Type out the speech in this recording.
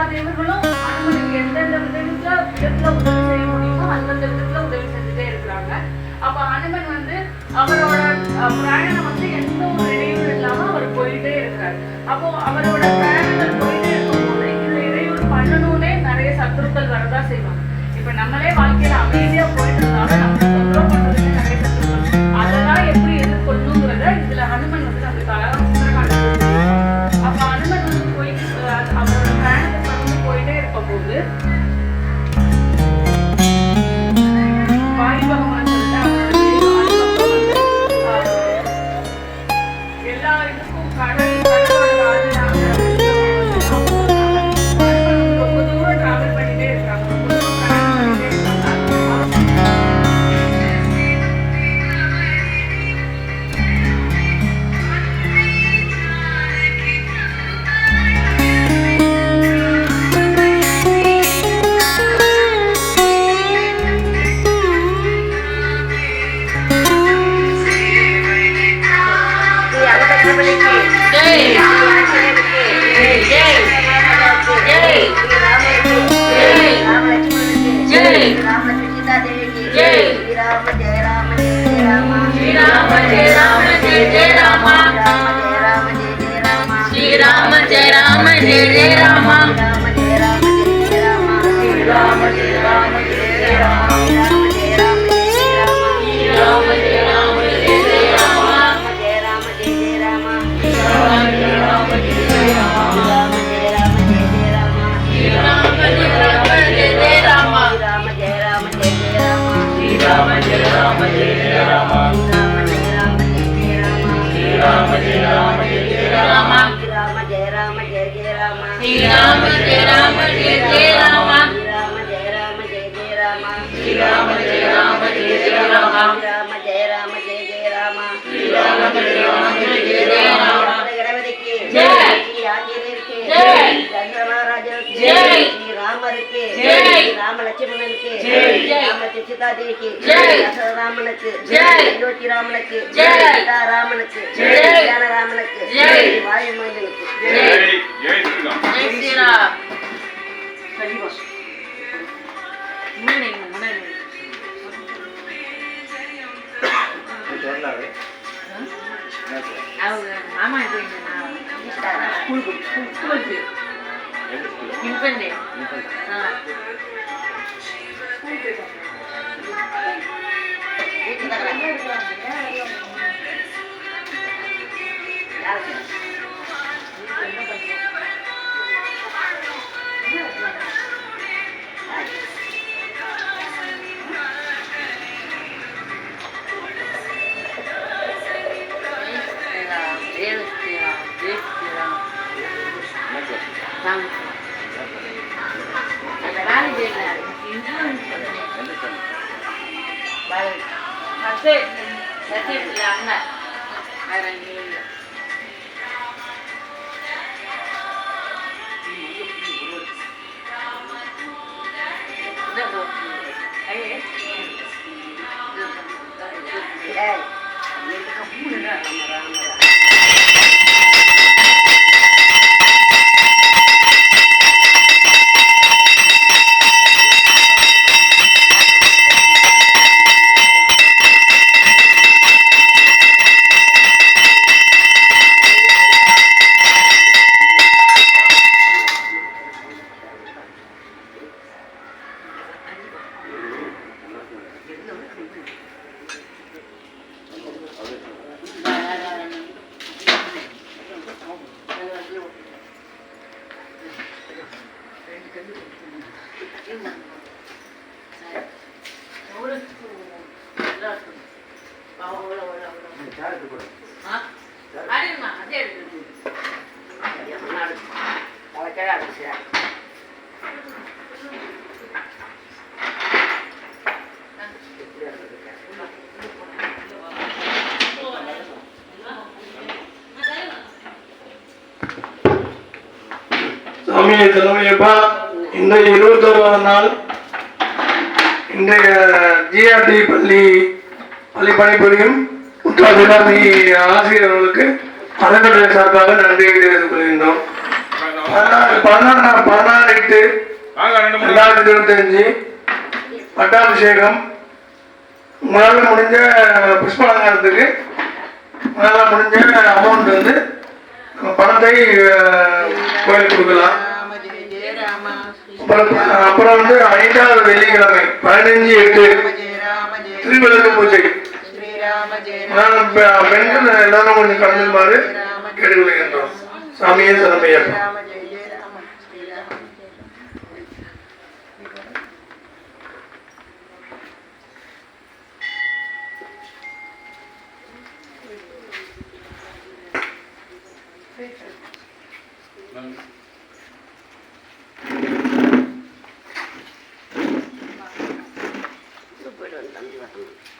எல்லா தேவர்களும் அனுமனுக்கு எந்தெந்த விதத்துல விதத்துல உதவி செய்ய முடியுமோ அந்தந்த விதத்துல உதவி செஞ்சுட்டே இருக்கிறாங்க. அப்ப அனுமன் வந்து அவரோட அஹ், பிரயாணம் வந்து எந்த ஒரு இடையூறு இல்லாம அவர் போயிட்டே இருக்கிறார் அப்போ அவரோட பிரயாணங்கள் போயிட்டே இருக்கும்போது இந்த இடையூறு பண்ணணும்னே நிறைய சத்துருக்கள் வரதா செய்வாங்க. இப்ப நம்மளே வாழ்க்கையில அமைதியா போய் రామ జయ రామ జయ జయ రామ. శ్రీరామ జయ రామ జయ జయ రామ శ్రీరామ జయ రామ జయ జయ రామ శ్రీరామ జయ రామ జయ జయ రామ శ్రీరామ జయ రామ జయ జయ రామ శ్రీరామ జయ రామ జయ జయ రామ శ్రీరామ జయ రామ జయ జయ రామ గణపతికి జయ శ్రీ ఆంజనేయుడికి జయ చంద్రమహారాజుకి జయ ராமருக்கு. ராமலட்சுமணனுக்கு. ஜெய். ராமலட்சுமி சீதாதேவிக்கு ஜெய். ராமனுக்கு ஜெய். அயோத்தி ராமனுக்கு ஜெய். ராமனுக்கு ஜெய். ராமனுக்கு ஸ்ரீராம் அவங்க மாமா ஸ்கூலுக்கு ஸ்கூலுக்கு. இன்ஃபென்ட் ஆ Baik. Nasib. Nasib lah nak. Barang ni. சாமியை தலைமையப்பா இன்றைய இருபத்தோராவது நாள் இன்றைய ஜிஆர்டி பள்ளி பள்ளி பணிபுரியும் உற்றாதிகாரி ஆசிரியர்களுக்கு அறக்கட்டளை சார்பாக நன்றியை தெரிவித்துக் கொள்கின்றோம். பதினாறு பதினாறு எட்டு ரெண்டாயிரத்தி இருபத்தஞ்சு பட்டாபிஷேகம். உங்களால் முடிஞ்ச புஷ்பாலங்காரத்துக்கு உங்களால் முடிஞ்ச அமௌண்ட் வந்து பணத்தை கோயிலுக்கு கொடுக்கலாம். அப்புறம் வந்து ஐந்தாவது வெள்ளிக்கிழமை பதினஞ்சு எட்டு திருவிளக்கு பூஜை. அதனால பெ- பெண்கள் எல்லாரும் கொஞ்சம் கலந்துமாறு கேட்டுக்கொள்கின்றோம். சாமியே சரமையப்பா போயிட்டு வந்து தம்பி வரணும்